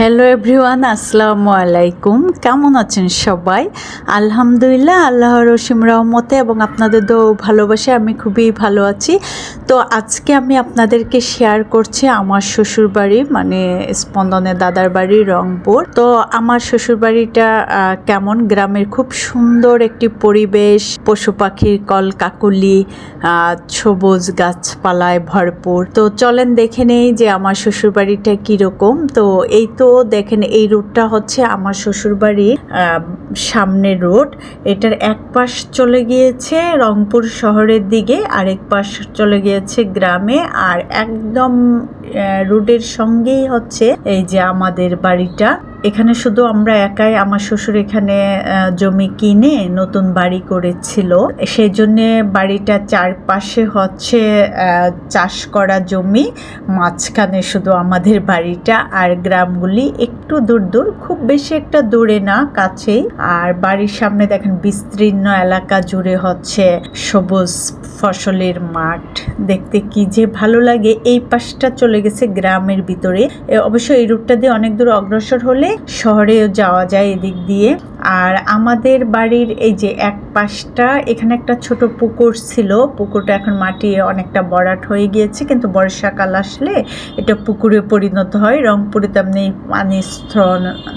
Hello everyone আসসালামু আলাইকুম। কেমন আছেন সবাই? আলহামদুলিল্লাহ, আল্লাহর রসিম রহমতে এবং আপনাদের তো ভালোবাসে আমি খুবই ভালো আছি। তো আজকে আমি আপনাদেরকে শেয়ার করছি আমার শ্বশুর বাড়ি মানে স্পন্দনের দাদার বাড়ি রংপুর। তো আমার শ্বশুর বাড়িটা কেমন? গ্রামের খুব সুন্দর একটি পরিবেশ, পশু পাখির কল, কাকুলি সবুজ গাছপালায় ভরপুর। তো চলেন দেখে নেই যে আমার শ্বশুর বাড়িটা কীরকম। তো এই তো দেখেন, এই রোডটা হচ্ছে আমার শ্বশুরবাড়ির সামনের রোড এটার এক পাশ চলে গিয়েছে রংপুর শহরের দিকে, আরেক পাশ চলে গিয়েছে গ্রামে। আর একদম রোডের সঙ্গেই হচ্ছে এই যে আমাদের বাড়িটা। এখানে শুধু আমরা একাই, আমার শ্বশুর এখানে জমি কিনে নতুন বাড়ি করেছিল। সেই জন্যে বাড়িটা চারপাশে হচ্ছে চাষ করা জমি, মাঝখানে শুধু আমাদের বাড়িটা আর গ্রামগুলি একটু দূর দূর, খুব বেশি একটা দূরে না, কাছেই। আর বাড়ির সামনে দেখেন বিস্তীর্ণ এলাকা জুড়ে হচ্ছে সবুজ ফসলের মাঠ। দেখতে কি যে ভালো লাগে, এই পাশটা চলে গেছে গ্রামের ভিতরে। অবশ্য এই রুটটা দিয়ে অনেক দূর অগ্রসর হলে শহরেও যাওয়া যায় এদিক দিয়ে। আর আমাদের বাড়ির এই যে এক পাশটা, এখানে একটা ছোট পুকুর ছিল। পুকুরটা এখন মাটি অনেকটা বরাট হয়ে গিয়েছে, কিন্তু বর্ষাকাল আসলে এটা পুকুরে পরিণত হয়। রংপুরে তেমনি পানির স্থ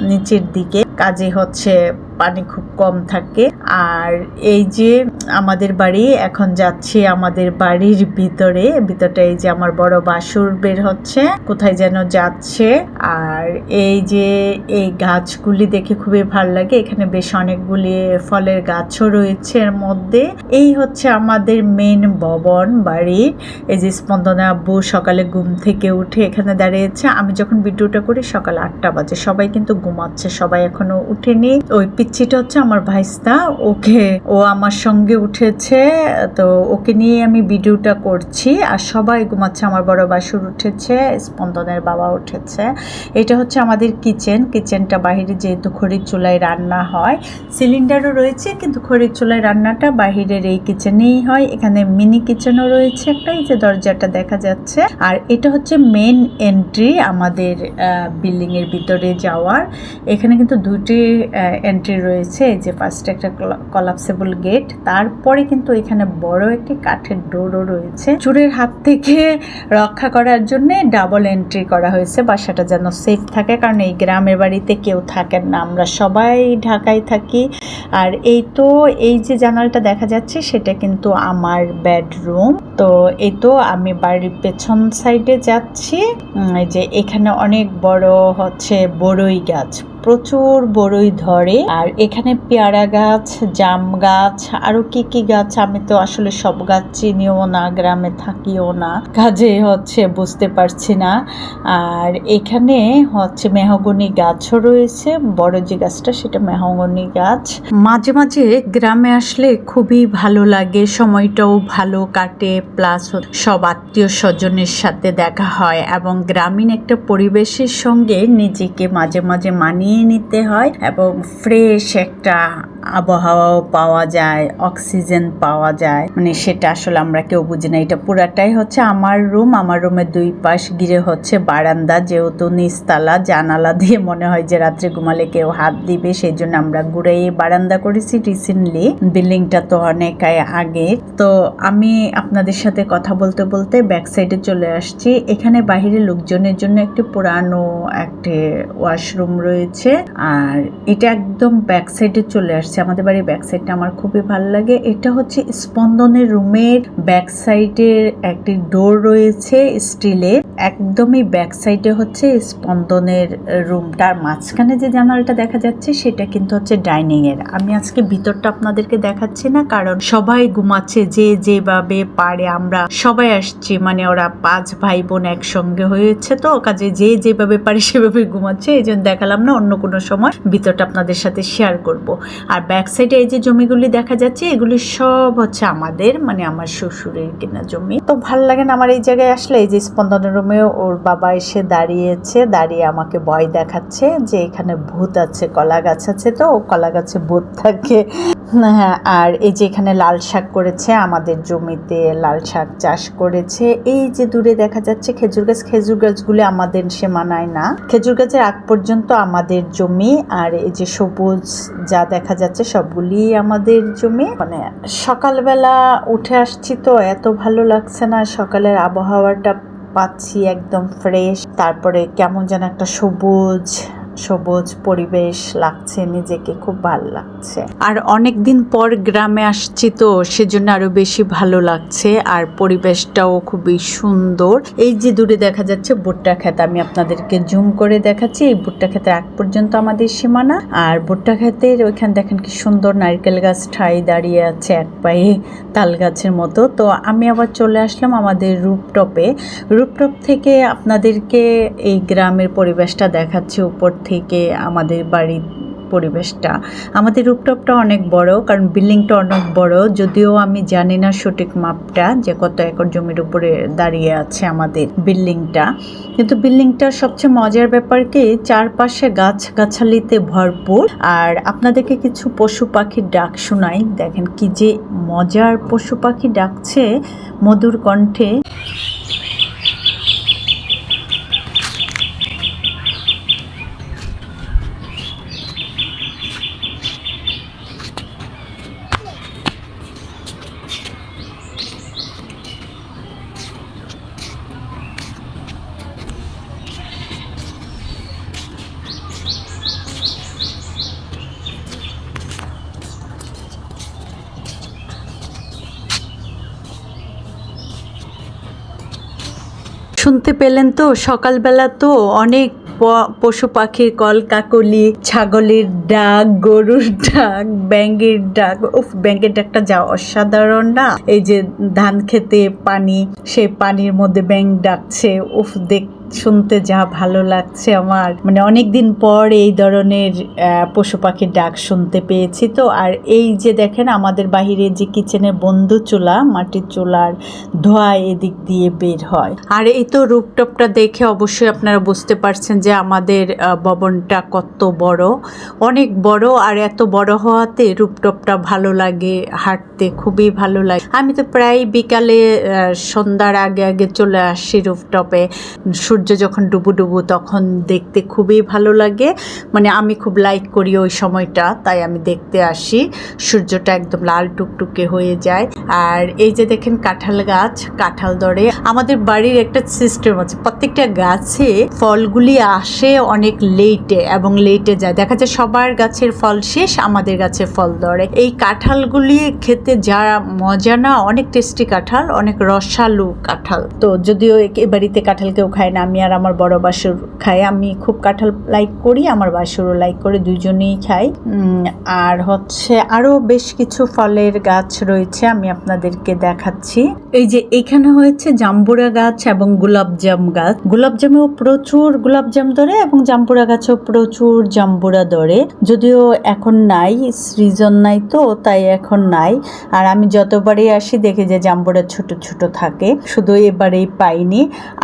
নিচের দিকে। কাজে হচ্ছে পানি খুব কম থাকে। আর এই যে আমাদের বাড়ি, এখন যাচ্ছি আমাদের বাড়ির ভিতরে। ভিতরটা এই যে আমার বড় বাসুর বের হচ্ছে, কোথায় যেন যাচ্ছে। আর এই যে এই গাছগুলি দেখে খুবই ভালো লাগে। এখানে বেশ অনেকগুলি ফলের গাছও রয়েছে এর মধ্যে। এই হচ্ছে আমাদের মেন ভবন বাড়ির এই যে স্পন্দনা আব্বু সকালে ঘুম থেকে উঠে এখানে দাঁড়িয়েছে। আমি যখন ভিডিওটা করি সকাল আটটা বাজে। সবাই কিন্তু ঘুমাচ্ছে, সবাই এখনও উঠেনি। ওই পিচ্ছিটা হচ্ছে আমার ভাইস্তা। ওকে, ও আমার সঙ্গে উঠেছে। তো ওকে নিয়ে আমি ভিডিওটা করছি। আর সবাই ঘুমাচ্ছে। আমার বড় বাসুর উঠেছে, স্পন্দনের বাবা উঠেছে। এটা হচ্ছে আমাদের কিচেন। কিচেনটা বাহিরে যেহেতু খড়ির চুলায় রান্না হয়, সিলিন্ডারও রয়েছে, কিন্তু খড়ির চুলায় রান্নাটা বাহিরের এই কিচেনেই হয়। এখানে মিনি কিচেনও রয়েছে একটা, এই যে দরজাটা দেখা যাচ্ছে। আর এটা হচ্ছে মেন এন্ট্রি আমাদের বিল্ডিং এর ভিতরে যাওয়ার। এখানে কিন্তু দুটি এন্ট্রি রয়েছে, যে ফার্স্ট একটা কলাপসেবল গেট তারপরে কিন্তু এখানে বড় একটি কাঠের ডোরও রয়েছে। চোরের হাত থেকে রক্ষা করার জন্য ডাবল এন্ট্রি করা হয়েছে বাসাটা যেন সেফ থাকে, কারণ এই গ্রামের বাড়িতে কেউ থাকেন না, আমরা সবাই ঢাকায় থাকি। আর এই তো, এই যে জানালটা দেখা যাচ্ছে, সেটা কিন্তু আমার বেডরুম তো এই তো, আমি বাড়ির পেছন সাইডে যাচ্ছি। যে এখানে অনেক বড় হচ্ছে বড়ই গাছ প্রচুর বড়ই ধরে। আর এখানে পেয়ারা গাছ, জাম গাছ, আরও কি কি গাছ আমি তো আসলে সব গাছ চিনিও না, গ্রামে থাকিও না। কাজে হচ্ছে বুঝতে পারছি না। আর এখানে হচ্ছে মেহগনি গাছও রয়েছে, বড় যে গাছটা সেটা মেহগনি গাছ। মাঝে মাঝে গ্রামে আসলে খুবই ভালো লাগে, সময়টাও ভালো কাটে প্লাস সব আত্মীয় স্বজনের সাথে দেখা হয় এবং গ্রামীণ একটা পরিবেশের সঙ্গে নিজেকে মাঝে মাঝে মানিয়ে নিতে হয় এবং ফ্রেশ একটা আবহাওয়াও পাওয়া যায় অক্সিজেন পাওয়া যায়। মানে সেটা আসলে আমরা কেউ বুঝি না। এটা পুরাটাই হচ্ছে আমার রুম আমার রুমের দুই পাশ ঘিরে হচ্ছে বারান্দা, যেহেতু নিচতলা, জানালা দিয়ে মনে হয় যে রাত্রে ঘুমালে কেউ হাত দিবে সেই জন্য আমরা ঘুরে বারান্দা করেছি রিসেন্টলি বিল্ডিংটা তো অনেক আগে। তো আমি আপনাদের সাথে কথা বলতে বলতে ব্যাক সাইডে চলে আসছি। এখানে বাহিরে লোকজনের জন্য একটি পুরানো একটি ওয়াশরুম রয়েছে। আর এটা একদম ব্যাক সাইডে চলে আসছে। আমাদের বাড়ির ব্যাক সাইডটা আমার খুবই ভালো লাগে। এটা হচ্ছে স্পন্দনের রুমের ব্যাক সাইডের একটি ডোর রয়েছে স্টিলের একদমই ব্যাক সাইডে হচ্ছে স্পন্দনের রুম রুমটার মাঝখানে যে জানালাটা দেখা যাচ্ছে, সেটা কিন্তু হচ্ছে ডাইনিং এর। আমি আজকে ভিতরটা আপনাদেরকে দেখাচ্ছি না, কারণ সবাই ঘুমাচ্ছে, যে যেভাবে পারে আমরা সবাই আসছি। মানে ওরা পাঁচ ভাই বোন একসঙ্গে হয়েছে তো, কাজে যে যেভাবে পারে সেভাবে ঘুমাচ্ছে, এই জন্য দেখালাম না, অন্য কোনো সময় ভিতরটা আপনাদের সাথে শেয়ার করব। আর ব্যাক সাইডে এই যে জমিগুলি দেখা যাচ্ছে, এগুলি সব হচ্ছে আমাদের মানে আমার শ্বশুরের কেনা জমি। তো ভালো লাগে না আমার এই জায়গায় আসলে, এই যে স্পন্দন রুমে ওর বাবা এসে দাঁড়িয়েছে, দাঁড়িয়ে আমাকে ভয় দেখাচ্ছে যে এখানে ভূত আছে, কলা গাছ আছে, তো কলা গাছে ভূত থাকে। আর এই যে এখানে লাল শাক করেছে, আমাদের জমিতে লাল শাক চাষ করেছে। এই যে দূরে দেখা যাচ্ছে খেজুর গাছ, খেজুর গাছগুলো আমাদের সীমানায় না। খেজুর গাছের আগ পর্যন্ত আমাদের জমি, আর এই যে সবুজ যা দেখা যাচ্ছে সবগুলি আমাদের জমি। মানে সকালবেলা উঠে আসছি তো, এত ভালো লাগছে না, সকালের আবহাওয়াটা পাচ্ছি একদম ফ্রেশ তারপরে কেমন যেন একটা সবুজ সবুজ পরিবেশ লাগছে, নিজেকে খুব ভালো লাগছে। আর অনেক দিন পর গ্রামে আসছি তো, সেজন্য আরও বেশি ভালো লাগছে, আর পরিবেশটাও খুবই সুন্দর। এই যে দূরে দেখা যাচ্ছে ভুট্টা ক্ষেত, আমি আপনাদেরকে জুম করে দেখাচ্ছি। এই ভুট্টা ক্ষেতের আগ পর্যন্ত আমাদের সীমানা, আর ভুট্টা ক্ষেতের ওইখানে দেখেন কি সুন্দর নারকেল গাছ ঠাই দাঁড়িয়ে আছে এক পায়ে তাল গাছের মতো। তো আমি আবার চলে আসলাম আমাদের রূপটপে। রূপটপ থেকে আপনাদেরকে এই গ্রামের পরিবেশটা দেখাচ্ছি উপর থেকে আমাদের বাড়ির পরিবেশটা। আমাদের রূপটপটা অনেক বড়, কারণ বিল্ডিংটা অনেক বড়। যদিও আমি জানি না সঠিক মাপটা, যে কত একর জমির উপরে দাঁড়িয়ে আছে আমাদের বিল্ডিংটা। কিন্তু বিল্ডিংটার সবচেয়ে মজার ব্যাপার কি, চারপাশে গাছ গাছালিতে ভরপুর। আর আপনাদেরকে কিছু পশু পাখির ডাক শোনাই। দেখেন কি যে মজার পশু পাখি ডাকছে মধুর কণ্ঠে। শুনতে পেলেন তো? সকালবেলা তো অনেক পশু পাখির কল কাকলি ছাগলের ডাক, গরুর ডাক ব্যাঙ্গের ডাক। উফ ব্যাঙ্গের ডাকটা যা অসাধারণ না? এই যে ধান খেতে পানি, সে পানির মধ্যে ব্যাঙ্গ ডাকছে। উফ, দেখ শুনতে যা ভালো লাগছে আমার। মানে অনেক দিন পর এই ধরনের পশু পাখির ডাক শুনতে পেয়েছি। তো আর এই যে দেখেন, আমাদের বাহিরে যে কিচেনের বন্ধু চুলা, মাটির চুলার ধোঁয়া এদিক দিয়ে বের হয়। আর এই তো রূপটপটা দেখে অবশ্যই আপনারা বুঝতে পারছেন যে আমাদের ভবনটা কত বড়। অনেক বড় আর এত বড় হওয়াতে রূপটপটা ভালো লাগে, হাঁটতে খুবই ভালো লাগে। আমি তো প্রায় বিকালে সন্ধ্যার আগে আগে চলে আসি রূপটপে। সূর্য যখন ডুবু ডুবু, তখন দেখতে খুবই ভালো লাগে। মানে আমি খুব লাইক করি ওই সময়টা, তাই আমি দেখতে আসি। সূর্যটা একদম লাল টুকটুকে হয়ে যায়। আর এই যে দেখেন কাঁঠাল গাছ, কাঁঠাল দরে। আমাদের বাড়ির একটা সিস্টেম আছে, প্রত্যেকটা গাছে ফলগুলি আসে অনেক লেটে এবং লেটে যায়। দেখা যায় সবার গাছের ফল শেষ, আমাদের গাছে ফল ধরে এই কাঁঠালগুলি খেতে যা মজা না, অনেক টেস্টি কাঁঠাল, অনেক রসালু কাঁঠাল। তো যদিও এ বাড়িতে কাঁঠাল কেউ খায় না আমি আর আমার বড় বাসুর খাই। আমি খুব কাঁঠাল লাইক করি, আমার বাসুরও লাইক করে দুজনেই খাই। আর হচ্ছে আরও বেশ কিছু ফলের গাছ রয়েছে, আমি আপনাদেরকে দেখাচ্ছি। এই যে এখানে হয়েছে জাম্বুরা গাছ এবং গোলাপজাম গাছ। গোলাপজামেও প্রচুর গোলাপজাম ধরে এবং জাম্বুরা গাছেও প্রচুর জাম্বুরা ধরে। যদিও এখন নাই সৃজন নাই তো, তাই এখন নাই। আর আমি যতবারই আসি, দেখি যে জাম্বুরা ছোট ছোট থাকে। শুধু এবারেই পাইনি।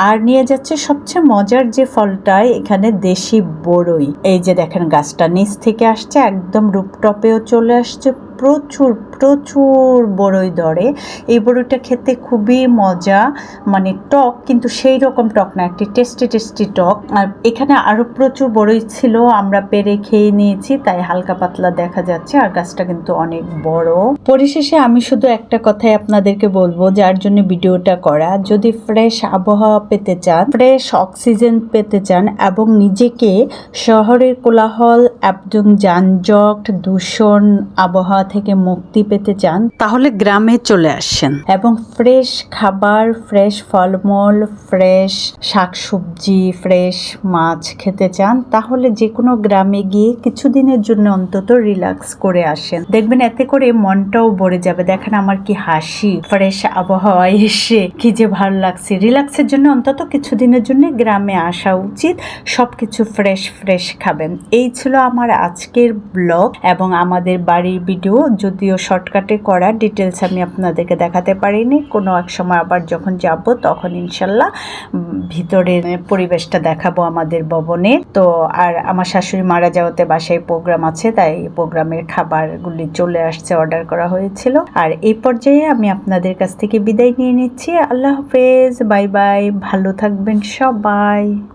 আর নিয়ে যাচ্ছে সবচেয়ে মজার যে ফলটা, এখানে দেশি বড়ই এই যে দেখেন, গাছটা নিচ থেকে আসছে, একদম রূপটপেও চলে আসছে প্রচুর প্রচুর বড়ই ধরে। এই বড়ইটা খেতে খুবই মজা মানে টক, কিন্তু সেই রকম টক না, একটি টেস্টি টেস্টি টক। আর এখানে আরও প্রচুর বড়ই ছিল, আমরা পেরে খেয়ে নিয়েছি, তাই হালকা পাতলা দেখা যাচ্ছে, আর গাছটা কিন্তু অনেক বড়। পরিশেষে আমি শুধু একটা কথাই আপনাদেরকে বলব, যার জন্য ভিডিওটা করা। যদি ফ্রেশ আবহাওয়া পেতে চান, ফ্রেশ অক্সিজেন পেতে চান, এবং নিজেকে শহরের কোলাহল এবং যানজট, দূষণ, আবহাওয়া থেকে মুক্তি পেতে চান, তাহলে গ্রামে চলে আসেন। এবং ফ্রেশ খাবার, ফ্রেশ ফলমূল, ফ্রেশ শাকসবজি, ফ্রেশ মাছ খেতে চান, তাহলে যে কোনো গ্রামে গিয়ে কিছুদিনের জন্য অন্তত রিল্যাক্স করে আসেন। দেখবেন এতে করে মনটাও ভরে যাবে। দেখেন আমার কি হাসি, ফ্রেশ আবহাওয়া এসে কি যে ভালো লাগছে। রিল্যাক্সের জন্য অন্তত কিছুদিনের জন্য গ্রামে আসা উচিত। সবকিছু ফ্রেশ ফ্রেশ খাবেন। এই ছিল আমার আজকের ব্লগ এবং আমাদের বাড়ির ভিডিও। যদিও শর্টকাটে করা ডিটেলস আমি আপনাদেরকে দেখাতে পারিনি। কোনো এক সময় আবার যখন যাব তখন ইনশাল্লাহ উম, ভিতরের পরিবেশটা দেখাবো আমাদের ভবনে। তো আর আমার শাশুড়ি মারা যাওয়াতে বাসায় প্রোগ্রাম আছে তাই প্রোগ্রামের খাবারগুলি চলে আসছে অর্ডার করা হয়েছিল। আর এই পর্যায়ে আমি আপনাদের কাছ থেকে বিদায় নিয়ে নিচ্ছি। আল্লাহ হাফেজ বাই বাই ভালো থাকবেন সবাই।